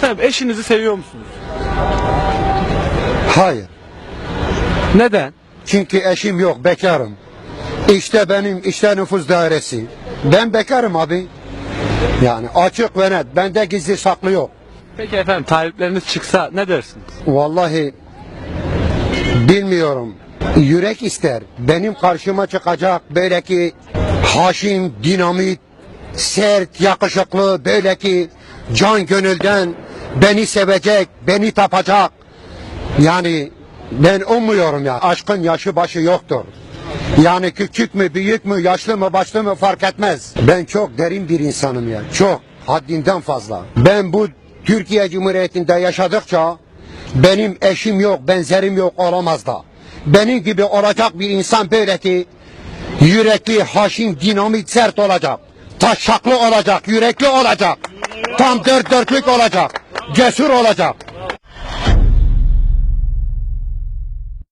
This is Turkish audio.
Efendim eşinizi seviyor musunuz? Hayır. Neden? Çünkü eşim yok, bekarım. İşte benim işte nüfus dairesi. Ben bekarım abi. Yani açık ve net. Bende gizli saklı yok. Peki efendim talipleriniz çıksa ne dersiniz? Vallahi bilmiyorum. Yürek ister. Benim karşıma çıkacak böyle ki haşim, dinamit, sert, yakışıklı, böyle ki can gönülden beni sevecek, beni tapacak. Yani ben umuyorum ya. Aşkın yaşı başı yoktur. Yani küçük mü, büyük mü, yaşlı mı, başlı mı fark etmez. Ben çok derin bir insanım ya. Çok. Haddinden fazla. Ben bu Türkiye Cumhuriyeti'nde yaşadıkça benim eşim yok, benzerim yok olamaz da. Benim gibi olacak bir insan böyle ki yürekli, haşin, dinamit, sert olacak. Taşaklı olacak, yürekli olacak. Tam dört dörtlük olacak. Cesur olacak.